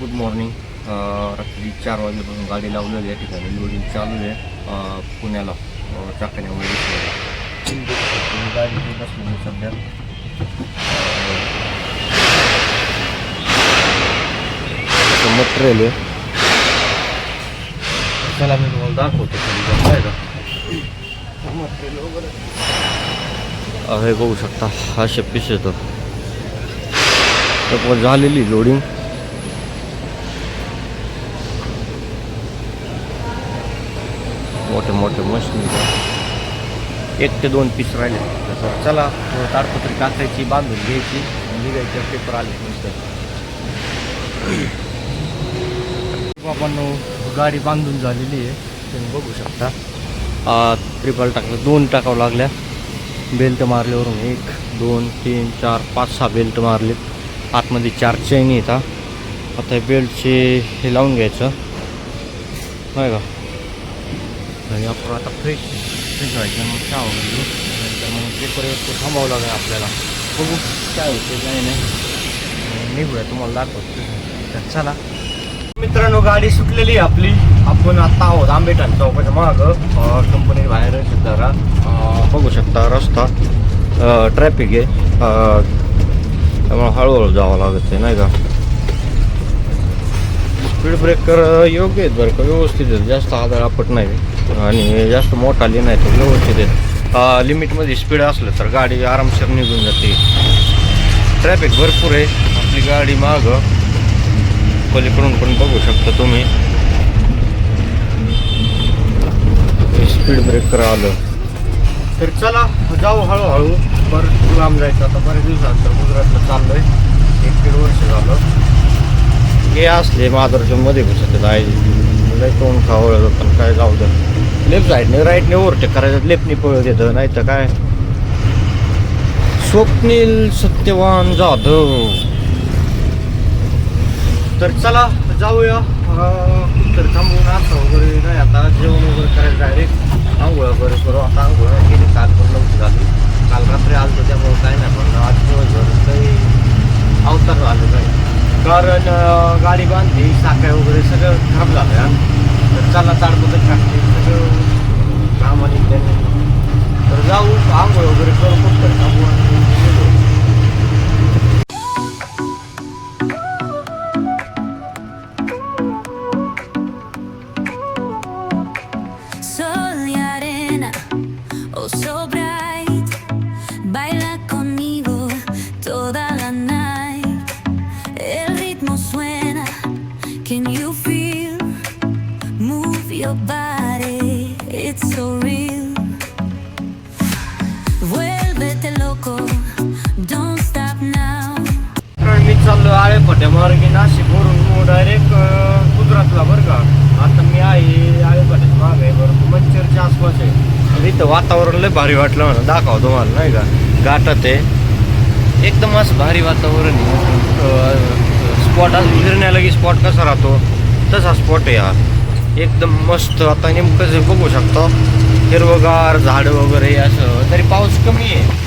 Good morning रात्री चार वाजेपासून गाडी लावलेली या ठिकाणी लोडिंग चालू आहे अं, पुण्याला. अं, गाडी बसलेली सध्या. मटेरियल आहे. चला मी तुम्हाला दाखवतो खाली जाऊन, मटेरियल वगैरे हे बघू शकता असे पीस येतं झालेली लोडिंग मोठे मोठे मशीन एक ते दोन पीस राहिले. तर चला थोडं ताडपत्री टाकायची बांधून घ्यायची निघायचे पेपर आले नंतर. बाबांनो गाडी बांधून झालेली आहे. तुम्ही बघू शकता. ट्रिपल टाकलं दोन टाकावं लागल्या. बेल्ट मारल्यावरून एक दोन तीन चार पाच सहा बेल्ट मारले. आतमध्ये चार चैन येतात आता बेल्टचे हे लावून घ्यायचं. नाही का? आणि आपण आता फ्रेश फ्रेश व्हायचं मग चहा वगैरे नंतर मग पेपर एक थांबावं लागेल आपल्याला. बघू काय होते काय नाही. निघूया. तुम्हाला दाखवतो. तर चला. मित्रांनो गाडी सुटलेली आहे आपली. आपण आता आहोत आंबेठाण चौकाच्या माग. कंपनी बाहेर जरा बघू शकता रस्ता. ट्रॅफिक आहे. त्यामुळे हळूहळू जावं लागत आहे नाही का? स्पीड ब्रेकर योग्य आहेत बरं का? व्यवस्थित आहेत. जास्त आदळ आपट नाही. आणि जास्त मोठाली आहे तर व्यवस्थित आहे. लिमिटमध्ये स्पीड असलं तर गाडी आरामशीर निघून जाते. ट्रॅफिक भरपूर आहे. आपली गाडी मागं. पलीकडून पण बघू शकता तुम्ही. स्पीड ब्रेकर आलं. तर चला जाऊ हळूहळू. बरं लांब जायचं आता. बऱ्याच दिवसानंतर गुजरातला आहे एक दीड वर्ष झालं. हे असले मादरच्या घुसत आहे लय तोंड खावळ पण काय जाऊ द्या लेफ्ट साईडने राईटने ओव्हरटेक करायचं. लेफ्टने पळत येतं नाही तर काय? स्वप्नील सत्यवान जाधव. तर चला जाऊया. तर थांबून असं वगैरे नाही आता जेवण वगैरे करायचं डायरेक्ट आंघोळ वगैरे करू. आता आंघोळ नाही केली काल पण लवकर झाली. काल रात्री आलतो त्यामुळे काय नाही पण आज दिवसभर काही अवतार आलं नाही. कारण गाडी बांधली साखळ्या वगैरे सगळं खराब झालं तर चला ताडपत्र arena, oh so bright. Baila conmigo toda la night. El ritmo suena, can you feel? Move your body, it's so real. Vuélvete loco, don't stop now. कारण मी चाललो आळे पट्या मार्गे नाशिकवरून डायरेक्ट गुजरातला बरं का आता मी आहे मागे आहे बरं मंचरच्या आसपास आहे. इथं वातावरण लय भारी वाटलं म्हणा. दाखवा तुम्हाला नाही का? घाटात आहे. एकदम असं भारी वातावरण स्पॉट असं फिरण्याला की स्पॉट कसा राहतो? तसा स्पॉट आहे हा. एकदम मस्त. आता नेमकं जे बघू शकतो हिरवगार झाडं वगैरे असं तरी पाऊस कमी आहे.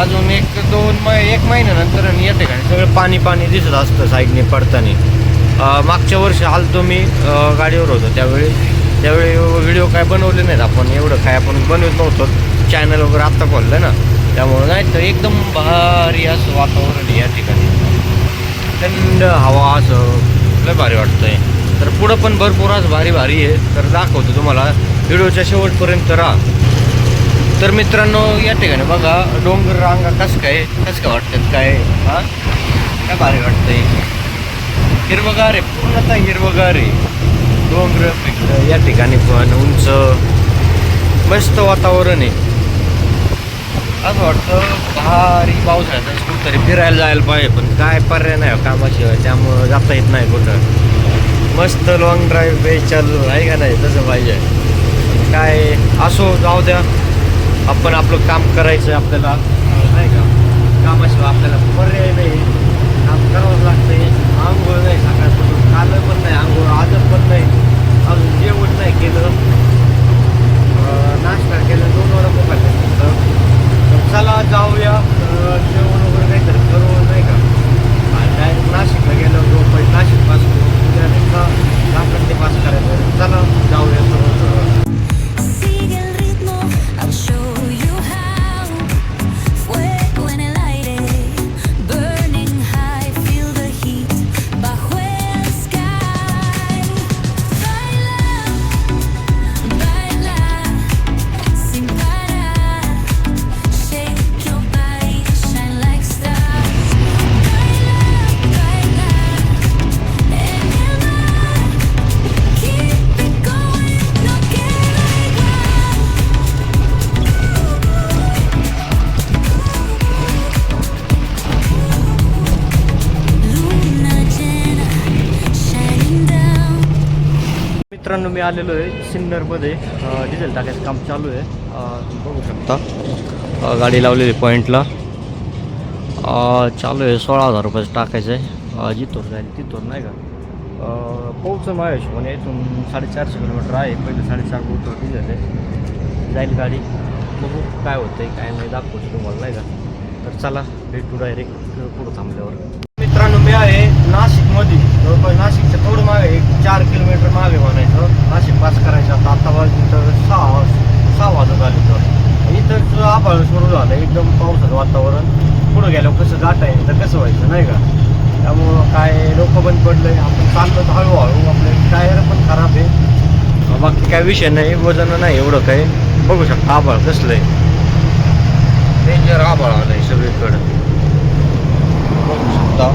अजून एक दोन मै एक महिन्यानंतर आणि या ठिकाणी सगळं पाणी पाणी दिसत असतं साईडने पडताना. मागच्या वर्षी आलतो मी गाडीवर होतो त्यावेळी. त्यावेळी व्हिडिओ काय बनवले नाहीत आपण एवढं काय आपण बनवत नव्हतो. चॅनल वगैरे आत्ता खोललं ना त्यामुळं नाही तर एकदम भारी असं वातावरण आहे या ठिकाणी. थंड हवा असं लय भारी वाटतंय. तर पुढं पण भरपूर असं भारी भारी आहे. तर दाखवतो तुम्हाला व्हिडिओच्या शेवटपर्यंत राहा. तर मित्रांनो या ठिकाणी बघा डोंगर रांगा कसं काय कसं काय वाटतात काय हां? काय भारी वाटतंय. हिरवगार आहे पूर्णतः हिरवगार आहे. डोंगर या ठिकाणी पण उंच मस्त वातावरण आहे. असं वाटतं भारी पावसाळ्यात कुठतरी फिरायला जायला पाहिजे पण काय पर्याय नाही हो कामाशिवाय. त्यामुळं जाता येत नाही कुठं. मस्त लॉंग ड्राईव्ह बे चालू आहे का नाही? तसं पाहिजे. काय असो जाऊ द्या. आपण आपलं काम करायचं आहे आपल्याला. नाही का? कामाशिवाय आपल्याला पर्याय नाही. काम करावंच लागतंय. मित्रांनो मी आलेलो आहे सिन्नरमध्ये. डिझेल टाकायचं काम चालू आहे. तुम्ही बघू शकता. गाडी लावलेली पॉईंटला चालू आहे सोळा हजार रुपयाचं टाकायचं आहे. जिथून जाईल तिथून नाही का? पोहोचून माझ्या हिशोबाने इथून साडेचारशे किलोमीटर आहे. पहिले साडेचार पोहोचतो डिझेल आहे. जाईल गाडी. बघू काय होतं आहे काय नाही दाखवतो तुम्हाला नाही का? तर चला भेटू डायरेक्ट पुढं थांबल्यावर मित्रांनो मी आहे नाशिकमध्ये जवळपास नाशिकच्या थोडं मागे एक चार किलोमीटर मागे म्हणायचं. नाशिक पास करायचं. आता आता वाजून तर सहा सहा वाजत आले तर. इथं आभाळ सुरू झालं. एकदम पावसाचं वातावरण. पुढं गेल्यावर कसं जाता येईल तर कसं व्हायचं नाही का? त्यामुळं काय डोकं बंद आहे आपण चाललो तर हळूहळू आपले टायर पण खराब आहे. बाकी काय विषय नाही. वजन नाही एवढं काही. बघू शकता आभाळ कसलं आहे डेंजर आभाळ आलं आहे सगळीकडं. बघू शकता.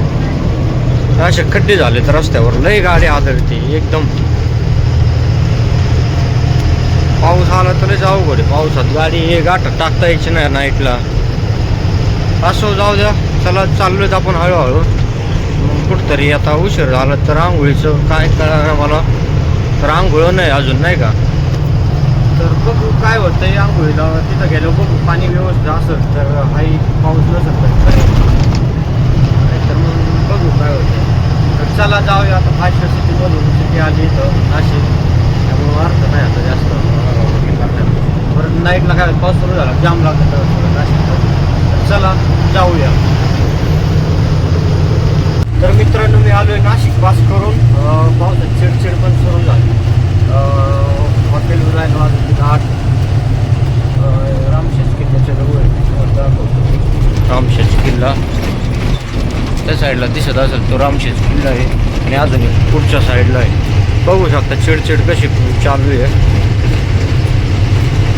असे खड्डे झाले तर रस्त्यावर लय गाडी आदळते एकदम. पाऊस आला तर लयच अवघड आहे. पावसात गाडी हे गाठ टाकता यायची नाही नाईटला. असं जाऊ द्या चला चाललोय आपण हळूहळू. मग कुठतरी आता उशीर झाला तर आंघोळीचं काय कळणार मला? तर आंघोळ नाही अजून नाही का? तर बघू काय होतंय आंघोळीला. तिथं गेलो बघू पाणी व्यवस्थित असेल तर हाही पाऊस नसेल तर. मग बघू काय तर चला जाऊया आता फास्ट सिटीमधून सिटी आली इथं नाशिक. त्यामुळं अर्थ नाही आता जास्त. परत नाईटला काय पाऊस सुरू झाला? जाम लागला तर नाशिकचं तर चला जाऊया. तर मित्रांनो मी आलोय नाशिक पास करून अं, चिडचिड पण सुरू झाली. अं, आठ राहिलो आज घाट अं, रामशेष किल्ल्याच्या जवळ आहे. तुम्हाला दाखवतो. रामशेष किल्ला त्या साईडला दिसत असेल तो रामशेज किल्ला आहे आणि अजून एक पुढच्या साईडला आहे. बघू शकता चिडचिड कशी चालू आहे.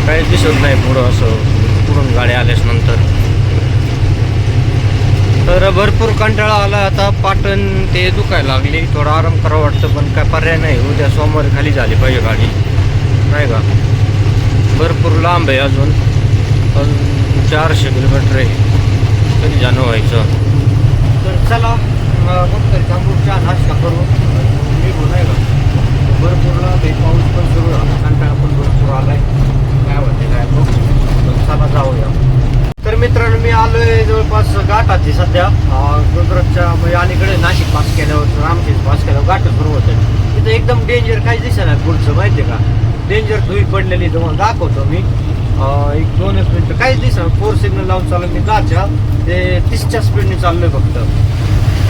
काही दिसत नाही पुढं असं पुढून गाडी आल्यास नंतर. तर भरपूर कंटाळा आला आता पाटण ते दुखायला लागली. थोडा आराम करावं वाटतं पण काय पर्याय नाही. उद्या सोमवारी खाली झाली पाहिजे गाडी. नाही का? भरपूर लांब आहे अजून. पण चारशे किलोमीटर आहे. कधी जाणं व्हायचं? चला मग कुठतरी नाश्ता करू. निघू नाही का भरपूर लांब पाऊस पण सुरू झाला कंटाळा पण भरपूर आलाय. काय होते काय बघू. चला जाऊया. तर मित्रांनो मी आलोय जवळपास घाटाची सध्या. गुजरातच्या म्हणजे अलीकडे नाशिक पास केल्यावर रामशेष पास केल्यावर घाट सुरू होते. तिथं एकदम डेंजर काही दिसत नाही पुढचं माहितीये का? डेंजर धुई पडलेली तुम्हाला दाखवतो मी. एक दोन एक मिनिटं काहीच दिसत फोर सिग्नल लावून चालू मी दहाच्या ते तीसच्या स्पीडने चाललोय फक्त.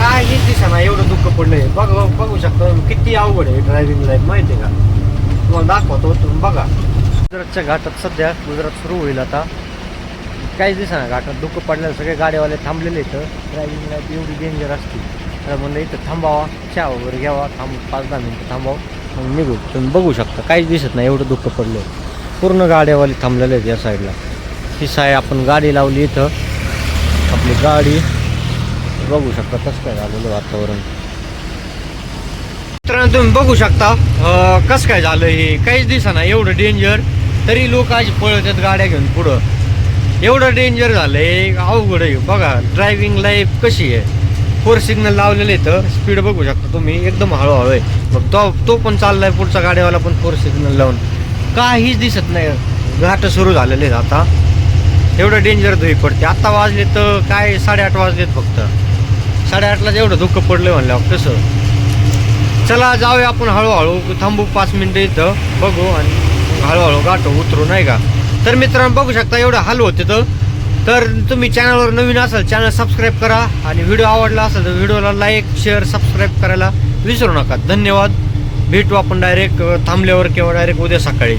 काहीच दिसा ना एवढं दुःख पडलंय. बघ बघू शकता किती अवघड आहे ड्रायव्हिंग लाईफ माहितीये का? तुम्हाला दाखवतो तुम्ही बघा. गुजरातच्या घाटात सध्या गुजरात सुरू होईल आता. काहीच दिसणार घाटात दुःख पडलेलं सगळे गाड्यावाले थांबलेले इथं. ड्रायव्हिंग लाईफ एवढी डेंजर असते. तर म्हणलं इथं थांबावा चहा वगैरे घ्यावा थांब पाच दहा मिनटं थांबावं मग निघू. तुम्ही बघू शकता काहीच दिसत नाही एवढं दुःख पडलं पूर्ण गाड्यावाले थांबलेले आहेत या साईडला. ही साय आपण गाडी लावली इथं. आपली गाडी. बघू शकता कसं काय झालेलं वातावरण. मित्रांनो तुम्ही बघू शकता कसं काय झालं हे. काहीच दिसना एवढं डेंजर तरी लोक आज पळत आहेत गाड्या घेऊन पुढं. एवढं डेंजर झालंय अवघड आहे. बघा ड्रायव्हिंग लाईफ कशी आहे. फोर सिग्नल लावलेले इथं स्पीड बघू शकता तुम्ही. एकदम हळूहळू आहे. मग तो तो पण चाललाय पुढचा गाड्यावाला पण फोर सिग्नल लावून. काहीच दिसत नाही. घाट सुरू झालेले आहेत आता. एवढं डेंजर धुई पडते. आत्ता वाजले तर काय साडेआठ वाजलेत फक्त. साडेआठलाच एवढं दुःख पडलं म्हणल्यावर कसं चला जाऊया आपण हळूहळू. थांबू पाच मिनिटं इथं. बघू आणि हळूहळू गाठो उतरू नाही का? तर मित्रांनो बघू शकता एवढं हाल होते तर. तर तुम्ही चॅनलवर नवीन असाल चॅनल सबस्क्राईब करा. आणि व्हिडिओ आवडला असेल तर व्हिडिओला लाईक शेअर सबस्क्राईब करायला विसरू नका. धन्यवाद. भेटू आपण डायरेक्ट थांबल्यावर किंवा डायरेक्ट उद्या सकाळी.